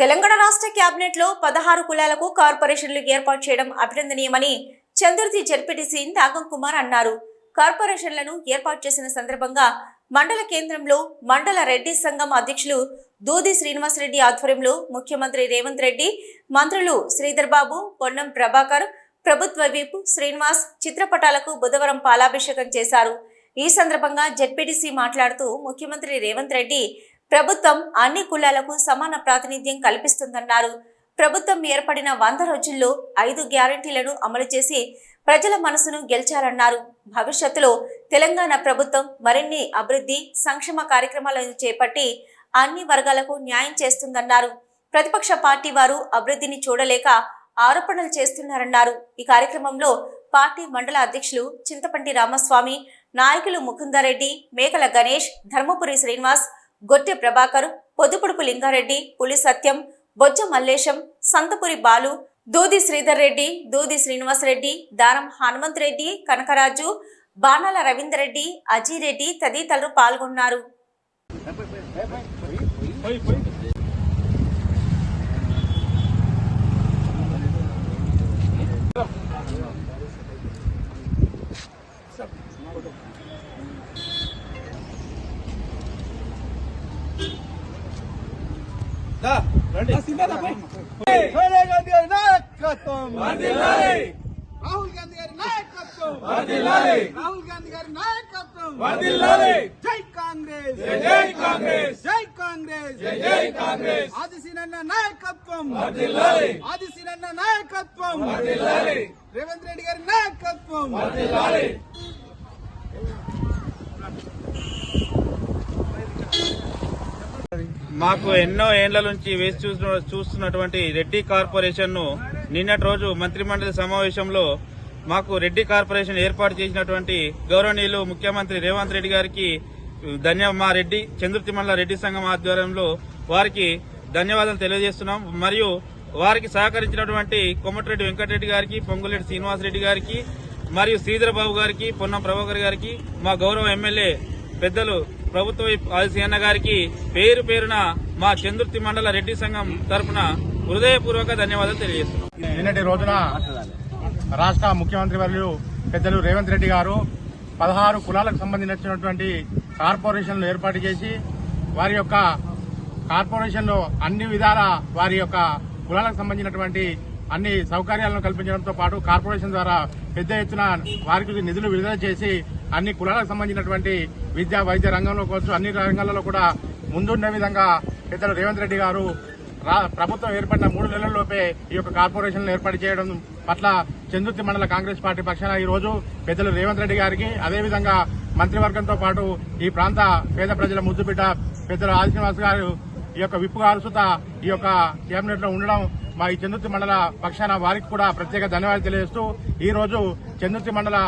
తెలంగాణ రాష్ట్ర కేబినెట్లో పదహారు కులాలకు కార్పొరేషన్లు ఏర్పాటు చేయడం అభినందనీయమని చంద్రతి జడ్పీటీసీ నాగం కుమార్ అన్నారు. కార్పొరేషన్లను ఏర్పాటు చేసిన సందర్భంగా మండల కేంద్రంలో మండల రెడ్డి సంఘం అధ్యక్షులు దూది శ్రీనివాసరెడ్డి ఆధ్వర్యంలో ముఖ్యమంత్రి రేవంత్ రెడ్డి మంత్రులు శ్రీధర్ బాబు పొన్నం ప్రభాకర్ ప్రభుత్వ వీపు శ్రీనివాస్ చిత్రపటాలకు బుధవారం పాలాభిషేకం చేశారు. ఈ సందర్భంగా జెడ్పీటీసీ మాట్లాడుతూ ముఖ్యమంత్రి రేవంత్ రెడ్డి ప్రభుత్వం అన్ని కులాలకు సమాన ప్రాతినిధ్యం కల్పిస్తుందన్నారు. ప్రభుత్వం ఏర్పడిన వంద రోజుల్లో ఐదు గ్యారంటీలను అమలు చేసి ప్రజల మనసును గెలిచారన్నారు. భవిష్యత్తులో తెలంగాణ ప్రభుత్వం మరిన్ని అభివృద్ధి సంక్షేమ కార్యక్రమాలను చేపట్టి అన్ని వర్గాలకు న్యాయం చేస్తుందన్నారు. ప్రతిపక్ష పార్టీ వారు అభివృద్ధిని చూడలేక ఆరోపణలు చేస్తున్నారన్నారు. ఈ కార్యక్రమంలో పార్టీ మండల అధ్యక్షులు చింతపంటి రామస్వామి నాయకులు ముకుందారెడ్డి మేకల గణేష్ ధర్మపురి శ్రీనివాస్ గొట్టె ప్రభాకర్ పొదుపుడుపు లింగారెడ్డి పులి సత్యం బొజ్జ మల్లేశం సంతపురి బాలు దూది శ్రీధర్ రెడ్డి దూది శ్రీనివాస్ రెడ్డి దారం హనుమంత్ రెడ్డి కనకరాజు బాణాల రవీందర్ రెడ్డి అజయ్ రెడ్డి తదితరులు పాల్గొన్నారు. సోనియా గాంధీ గారి నాయకత్వం. రాహుల్ గాంధీ గారి నాయకత్వం. రాహుల్ గాంధీ గారి నాయకత్వం. జై కాంగ్రెస్. జై కాంగ్రెస్. జై కాంగ్రెస్. జై కాంగ్రెస్. ఆదిశీనన్న నాయకత్వం. ఆదిశీనన్న నాయకత్వం. రేవంత్ రెడ్డి గారి నాయకత్వం. మాకు ఎన్నో ఏండ్ల నుంచి వేసి చూసిన చూస్తున్నటువంటి రెడ్డి కార్పొరేషన్ను నిన్నటి రోజు మంత్రిమండలి సమావేశంలో మాకు రెడ్డి కార్పొరేషన్ ఏర్పాటు చేసినటువంటి గౌరవనీయులు ముఖ్యమంత్రి రేవంత్ రెడ్డి గారికి ధన్య మా రెడ్డి చంద్రుతి మండల రెడ్డి సంఘం ఆధ్వర్యంలో వారికి ధన్యవాదాలు తెలియజేస్తున్నాం. మరియు వారికి సహకరించినటువంటి కొమ్మటిరెడ్డి వెంకటరెడ్డి గారికి పొంగులెడ్డి శ్రీనివాసరెడ్డి గారికి మరియు శ్రీధర్ బాబు గారికి పొన్నం ప్రభాకర్ గారికి మా గౌరవ ఎమ్మెల్యే పెద్దలు ప్రభుత్వ పాలసీ ఆదిశీన్న గారికి పేరు పేరున మా చంద్రుతి మండల రెడ్డి సంఘం తరపున హృదయపూర్వక ధన్యవాదాలు తెలియజేస్తున్నాం. నిన్నటి రోజున రాష్ట్ర ముఖ్యమంత్రి వర్యులు పెద్దలు రేవంత్ రెడ్డి గారు పదహారు కులాలకు సంబంధించినటువంటి కార్పొరేషన్లు ఏర్పాటు చేసి వారి యొక్క కార్పొరేషన్లో అన్ని విధాల వారి యొక్క కులాలకు సంబంధించినటువంటి అన్ని సౌకర్యాలను కల్పించడంతో పాటు కార్పొరేషన్ ద్వారా పెద్ద ఎత్తున వారికి నిధులు విడుదల చేసి అన్ని కులాలకు సంబంధించినటువంటి విద్యా వైద్య రంగంలో కావచ్చు అన్ని రంగాలలో కూడా ముందుండే విధంగా పెద్దలు రేవంత్ రెడ్డి గారు ప్రభుత్వం ఏర్పడిన మూడు నెలల్లోపే ఈ యొక్క కార్పొరేషన్లు ఏర్పాటు చేయడం పట్ల చందుర్తి మండల కాంగ్రెస్ పార్టీ పక్షాన ఈ రోజు పెద్దలు రేవంత్ రెడ్డి గారికి అదేవిధంగా మంత్రివర్గంతో పాటు ఈ ప్రాంత పేద ప్రజల ముద్దుబిడ్డ పెద్దలు ఆదిశ్రీనివాస్ గారు ఈ యొక్క విప్పు అరుసుత ఈ యొక్క కేబినెట్లో ఉండడం మా ఈ చందుర్తి మండల పక్షాన వారికి కూడా ప్రత్యేక ధన్యవాదాలు తెలియజేస్తూ ఈ రోజు చందుర్తి మండల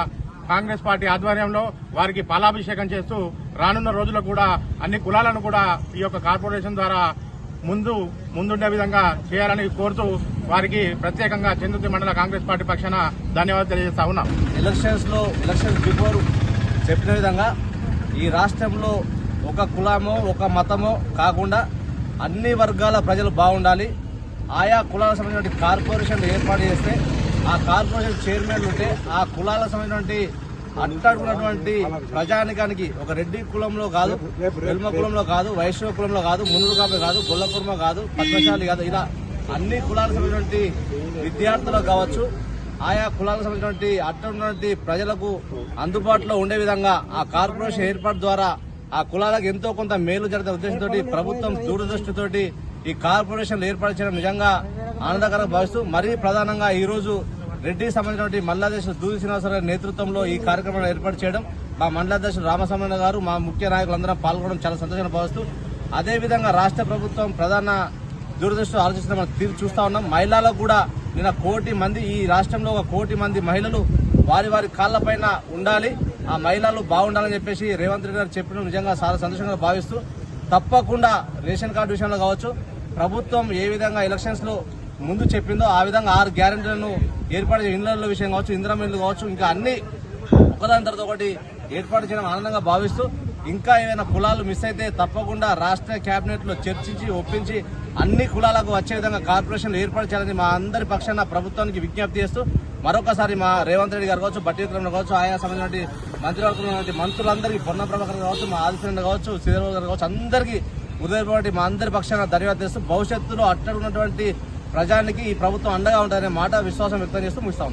కాంగ్రెస్ పార్టీ ఆధ్వర్యంలో వారికి పాలాభిషేకం చేస్తూ రానున్న రోజుల్లో కూడా అన్ని కులాలను కూడా ఈ యొక్క కార్పొరేషన్ ద్వారా ముందు ముందుండే విధంగా చేయాలని కోరుతూ వారికి ప్రత్యేకంగా చందుర్తి మండల కాంగ్రెస్ పార్టీ పక్షాన ధన్యవాదాలు తెలియజేస్తా ఉన్నాం. ఎలక్షన్స్లో ఎలక్షన్స్ బిఫోర్ చెప్పిన విధంగా ఈ రాష్ట్రంలో ఒక కులమో ఒక మతమో కాకుండా అన్ని వర్గాల ప్రజలు బాగుండాలి. ఆయా కులాలకు సంబంధించిన కార్పొరేషన్ ఏర్పాటు చేస్తే ఆ కార్పొరేషన్ చైర్మన్లు ఉంటే ఆ కులాలకు సంబంధించినటువంటి అట్టడుకున్నటువంటి ప్రజానికానికి ఒక రెడ్డి కులంలో కాదు వెల్మ కులంలో కాదు వైష్ణవ కులంలో కాదు మునుగు కాపే కాదు గొల్లకుర్మ కాదు పద్మశాలి కాదు ఇలా అన్ని కులాలకు సంబంధించినటువంటి విద్యార్థులకు కావచ్చు ఆయా కులాలకు సంబంధించినటువంటి అట్టటువంటి ప్రజలకు అందుబాటులో ఉండే విధంగా ఆ కార్పొరేషన్ ఏర్పాటు ద్వారా ఆ కులాలకు ఎంతో కొంత మేలు జరిగే ఉద్దేశంతో ప్రభుత్వం దూరదృష్టితోటి ఈ కార్పొరేషన్లు ఏర్పాటు చేయడం నిజంగా ఆనందకరంగా భావిస్తూ మరీ ప్రధానంగా ఈ రోజు రెడ్డి సంబంధించినటువంటి మండలాధ్యక్షుడు దూది శ్రీనివాసరావు గారి నేతృత్వంలో ఈ కార్యక్రమాన్ని ఏర్పాటు చేయడం మా మండలాధ్యక్షుడు రామస్వామి గారు మా ముఖ్య నాయకులందరం పాల్గొనడం చాలా సంతోషంగా భావిస్తూ అదేవిధంగా రాష్ట్ర ప్రభుత్వం ప్రధాన దూరదృష్టి ఆలోచిస్తున్న మనం తీరు చూస్తా ఉన్నాం. మహిళలకు కూడా నిన్న కోటి మంది ఈ రాష్ట్రంలో ఒక కోటి మంది మహిళలు వారి వారి కాళ్ళపైన ఉండాలి. ఆ మహిళలు బాగుండాలని చెప్పేసి రేవంత్ రెడ్డి గారు చెప్పడం నిజంగా చాలా సంతోషంగా భావిస్తూ తప్పకుండా రేషన్ కార్డు విషయంలో కావచ్చు ప్రభుత్వం ఏ విధంగా ఎలక్షన్స్లో ముందు చెప్పిందో ఆ విధంగా ఆరు గ్యారెంటీలను ఏర్పాటు ఇండ్ల విషయం కావచ్చు ఇంద్రం కావచ్చు ఇంకా అన్ని ఒకదాని తర్వాత ఒకటి ఏర్పాటు చేయడం ఆనందంగా భావిస్తూ ఇంకా ఏమైనా కులాలు మిస్ అయితే తప్పకుండా రాష్ట్ర క్యాబినెట్లో చర్చించి ఒప్పించి అన్ని కులాలకు వచ్చే విధంగా కార్పొరేషన్లు ఏర్పాటు చేయాలని మా అందరి పక్షాన ప్రభుత్వానికి విజ్ఞప్తి చేస్తూ మరొకసారి మా రేవంత్ రెడ్డి గారు కావచ్చు బట్టి విక్రమ్ కావచ్చు ఆయా సంబంధించిన మంత్రివర్గంలో మంత్రులందరికీ పొన్న ప్రభాకర్ కావచ్చు మా ఆదిశ్వరుడు కావచ్చు శ్రీధర్ గారు కావచ్చు అందరికీ ఉదయపాటి మా అందరి పక్షాన ధన్యవాదం చేస్తూ భవిష్యత్తులో అట్టడున్నటువంటి ప్రజానికి ఈ ప్రభుత్వం అండగా ఉంటారనే మాట విశ్వాసం వ్యక్తం చేస్తూ ముగిస్తాం.